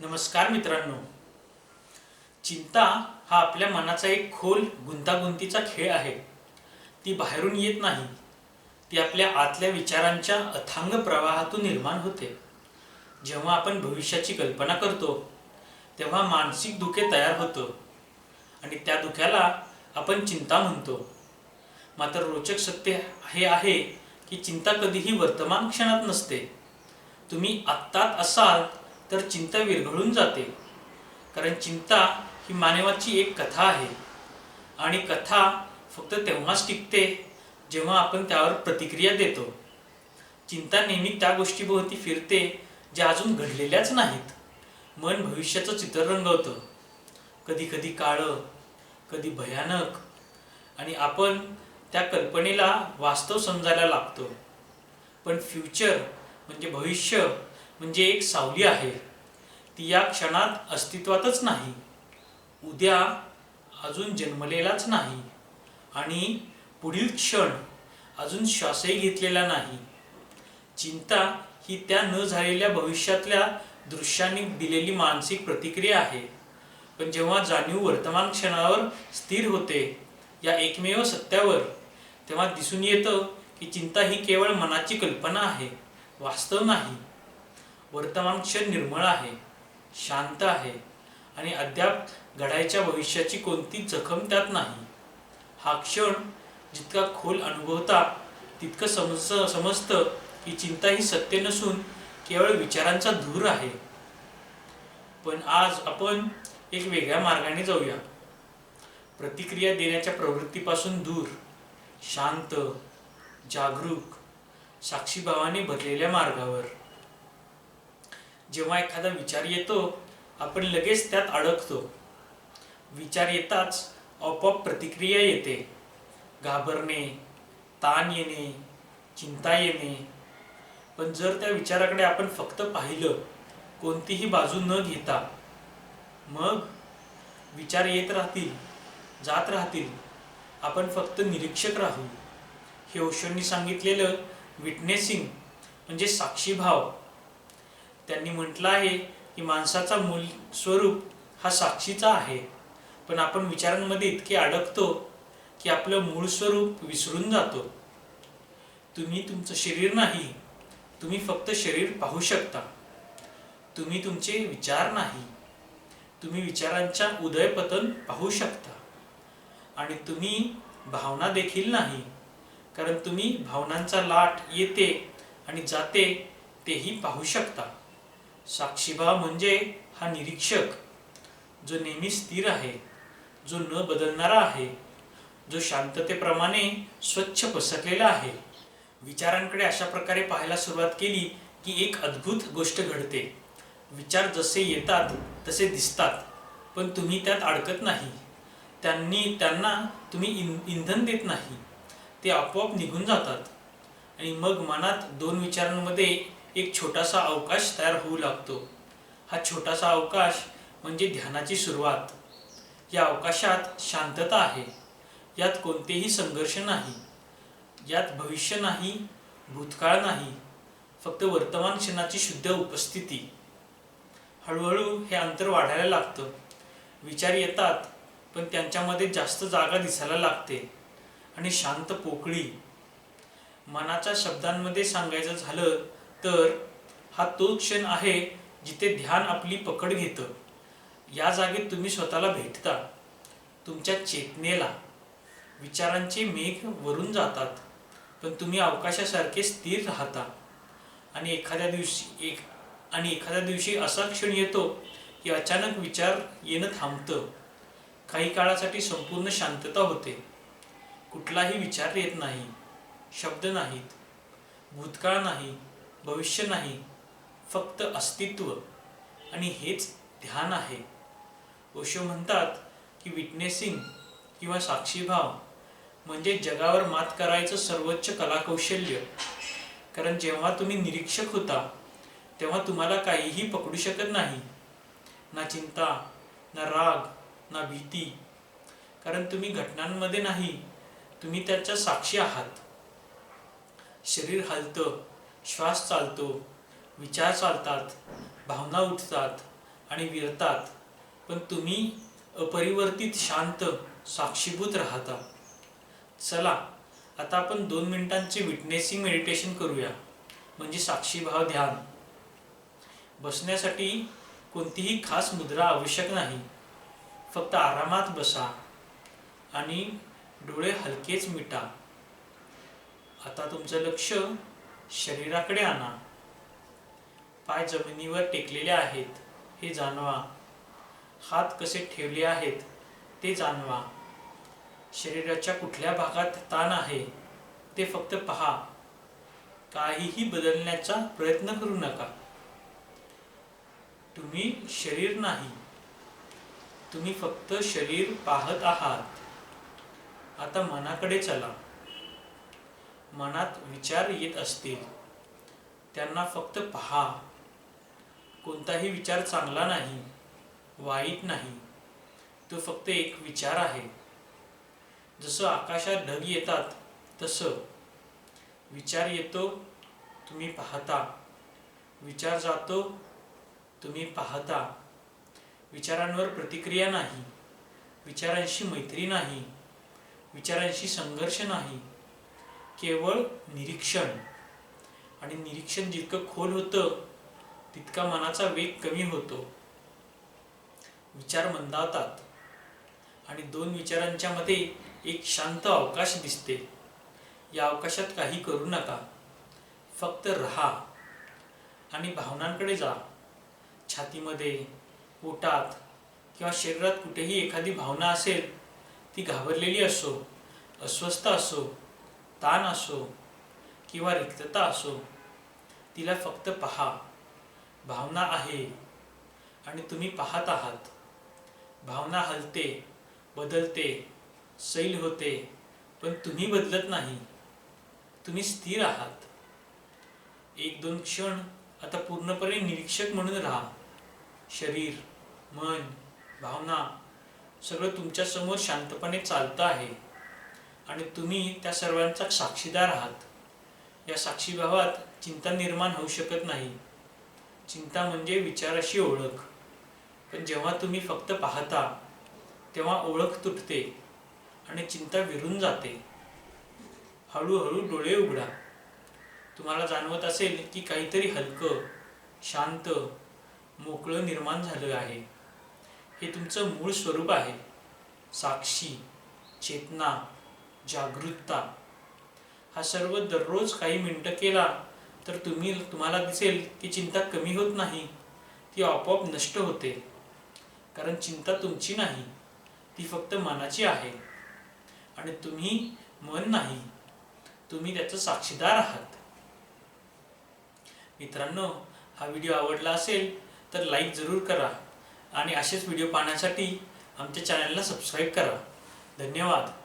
नमस्कार मित्रांनो. चिंता हा आपल्या मनाचा एक खोल गुंतागुंतीचा खेळ आहे. ती बाहेरून येत नाही. ती आपल्या आतल्या विचारांच्या अथांग प्रवाहातून निर्माण होते. जेव्हा आपण भविष्याची कल्पना करतो तेव्हा मानसिक धुके तयार होतं. आणि त्या दुख्याला आपण चिंता म्हणतो. मात्र रोचक सत्य हे आहे की चिंता कधीही वर्तमान क्षणात नसते. तुम्ही आत्तात असाल तर चिंता विरघळून जाते. कारण चिंता ही मानवाची एक कथा आहे. आणि कथा फक्त तेव्हाच टिकते जेव्हा आपण त्यावर प्रतिक्रिया देतो. चिंता नेहमी त्या गोष्टीभोवती फिरते ज्या अजून घडलेल्याच नाहीत. मन भविष्याचं चित्र रंगवतं. कधी कधी काळं कधी भयानक. आणि आपण त्या कल्पनेला वास्तव समजायला लागतो. पण फ्युचर म्हणजे भविष्य म्हणजे एक सावली आहे. ती या क्षणात अस्तित्वातच नाही. उद्या अजून जन्मलेलाच नाही. आणि पुढील क्षण अजून श्वासही घेतलेला नाही. चिंता ही त्या न झालेल्या भविष्यातल्या दृश्यांनी दिलेली मानसिक प्रतिक्रिया आहे. पण जेव्हा जाणीव वर्तमान क्षणावर स्थिर होते या एकमेव सत्यावर तेव्हा दिसून येतं की चिंता ही केवळ मनाची कल्पना आहे वास्तव नाही. वर्तमान क्षण निर्मळ आहे शांत आहे आणि अद्याप घडायच्या भविष्याची कोणती जखम त्यात नाही. हा क्षण जितका खोल अनुभवता तितकं समज समजतं की चिंता ही सत्य नसून केवळ विचारांचा धूर आहे. पण आज आपण एक वेगळ्या मार्गाने जाऊया. प्रतिक्रिया देण्याच्या प्रवृत्तीपासून दूर शांत जागरूक साक्षीभावाने भरलेल्या मार्गावर. जेव्हा एखादा विचार येतो आपण लगेच त्यात अडकतो. विचार येताच आपोआप प्रतिक्रिया येते. घाबरणे ताण येणे चिंता येणे. पण जर त्या विचाराकडे आपण फक्त पाहिलं कोणतीही बाजू न घेता मग विचार येत राहतील जात राहतील. आपण फक्त निरीक्षक राहू. हे ओशोंनी सांगितलेलं विटनेसिंग म्हणजे साक्षीभाव. त्यांनी म्हटलं आहे की माणसाचा मूल स्वरूप हा साक्षीचा आहे. पण आपण विचारांमध्ये इतके अडकतो की आपलं मूळ स्वरूप विसरून जातो. तुम्ही तुमचं शरीर नाही तुम्ही फक्त शरीर पाहू शकता. तुम्ही तुमचे विचार नाही तुम्ही विचारांच्या उदयपतन पाहू शकता. आणि तुम्ही भावना देखील नाही कारण तुम्ही भावनांचा लाट येते आणि जाते तेही पाहू शकता. साक्षीभाव म्हणजे हा निरीक्षक जो नेहमी स्थिर आहे जो न बदलणारा आहे जो शांततेप्रमाणे स्वच्छ पसरलेला आहे. विचारांकडे अशा प्रकारे पाहायला सुरुवात केली की एक अद्भुत गोष्ट घडते. विचार जसे येतात तसे दिसतात पण तुम्ही त्यात अडकत नाही. त्यांनी त्यांना तुम्ही इन इंधन देत नाही. ते आपोआप निघून जातात. आणि मग मनात दोन विचारांमध्ये एक छोटासा अवकाश तयार होऊ लागतो. हा छोटासा अवकाश म्हणजे ध्यानाची सुरुवात. या अवकाशात शांतता आहे. यात कोणतेही संघर्ष नाही. यात भविष्य नाही भूतकाळ नाही. फक्त वर्तमान क्षणाची शुद्ध उपस्थिती. हळूहळू हे अंतर वाढायला लागतं. विचार येतात पण त्यांच्यामध्ये जास्त जागा दिसायला लागते. आणि शांत पोकळी. मनाच्या शब्दांमध्ये सांगायचं झालं तर हा तो क्षण आहे जिथे ध्यान आपली पकड घेतं. या जागेत तुम्ही स्वतःला भेटता. तुमच्या चेतनेला. विचारांचे मेघ वरून जातात. पण तुम्ही अवकाशासारखे स्थिर राहता. आणि एखाद्या दिवशी एक आणि एखाद्या दिवशी असा क्षण येतो की अचानक विचार येणं थांबतं. काही काळासाठी संपूर्ण शांतता होते. कुठलाही विचार येत नाही. शब्द नाहीत. भूतकाळ नाही. भविष्य नाही फक्त अस्तित्व आणि हेच ध्यान आहे. ओशो म्हणतात की विटनेसिंग किंवा साक्षीभाव म्हणजे जगावर मात करायचं सर्वोच्च कलाकौशल्य. कारण जेव्हा तुम्ही निरीक्षक होता तेव्हा तुम्हाला काहीही पकडू शकत नाही. ना चिंता ना राग ना भीती. कारण तुम्ही घटनांमध्ये नाही तुम्ही त्याच्या साक्षी आहात. शरीर हलतं श्वास चालतो विचार चालतात भावना उठतात आणि विरतात. पण तुम्ही अपरिवर्तित शांत साक्षीभूत राहता. चला आता आपण दोन मिनिटांचे विटनेसिंग मेडिटेशन करूया. म्हणजे साक्षीभाव ध्यान. बसण्यासाठी कोणतीही खास मुद्रा आवश्यक नाही. फक्त आरामात बसा आणि डोळे हलकेच मिटा. आता तुमचं लक्ष शरीराकडे आणा. पाय जमिनीवर टेकलेले आहेत हे जाणवा. हात कसे ठेवले आहेत ते जाणवा. शरीराच्या कुठल्या भागात ताण आहे ते फक्त पहा. काहीही बदलण्याचा प्रयत्न करू नका. तुम्ही शरीर नाही तुम्ही फक्त शरीर पाहत आहात. आता मनाकडे चला. मनात विचार येत असतील त्यांना फक्त पहा. कोणताही विचार चांगला नाही वाईट नाही तो फक्त एक विचार आहे. जसं आकाशात ढग येतात तसं. विचार येतो तुम्ही पाहता. विचार जातो तुम्ही पाहता. विचारांवर प्रतिक्रिया नाही. विचारांशी मैत्री नाही. विचारांशी संघर्ष नाही. केवळ निरीक्षण. आणि निरीक्षण जितकं खोल होतं तितका मनाचा वेग कमी होतो. विचार मंदावतात. आणि दोन विचारांच्या मध्ये एक शांत अवकाश दिसते. या अवकाशात काही करू नका. फक्त राहा. आणि भावनांकडे जा. छातीमध्ये पोटात किंवा शरीरात कुठेही एखादी भावना असेल ती घाबरलेली असो अस्वस्थ असो ताण असो किंवा रिक्तता असो तिला फक्त पहा. भावना आहे आणि तुम्ही पाहत आहात. भावना हलते बदलते सैल होते पण तुम्ही बदलत नाही. तुम्ही स्थिर आहात. एक दोन क्षण आता पूर्णपणे निरीक्षक म्हणून राहा. शरीर मन भावना सगळं तुमच्यासमोर शांतपणे चालतं आहे. आणि तुम्ही त्या सर्वांचा साक्षीदार आहात. या साक्षीभावात चिंता निर्माण होऊ शकत नाही. चिंता म्हणजे विचाराशी ओळख. पण जेव्हा तुम्ही फक्त पाहता तेव्हा ओळख तुटते आणि चिंता विरून जाते. हळूहळू डोळे उघडा. तुम्हाला जाणवत असेल की काहीतरी हलकं शांत मोकळं निर्माण झालं आहे. हे तुमचं मूळ स्वरूप आहे. साक्षी चेतना जागृतता. हा सर्व दररोज काही मिनटं केला तर तुम्ही तुम्हाला दिसेल की चिंता कमी होत नाही ती आपोआप नष्ट होते. कारण चिंता तुमची नाही ती फक्त मनाची आहे. आणि तुम्ही मन नाही तुम्ही त्याचं साक्षीदार आहात. मित्रांनो हा व्हिडिओ आवडला असेल तर लाईक जरूर करा. आणि असेच व्हिडिओ पाहण्यासाठी आमच्या चॅनलला सबस्क्राईब करा. धन्यवाद.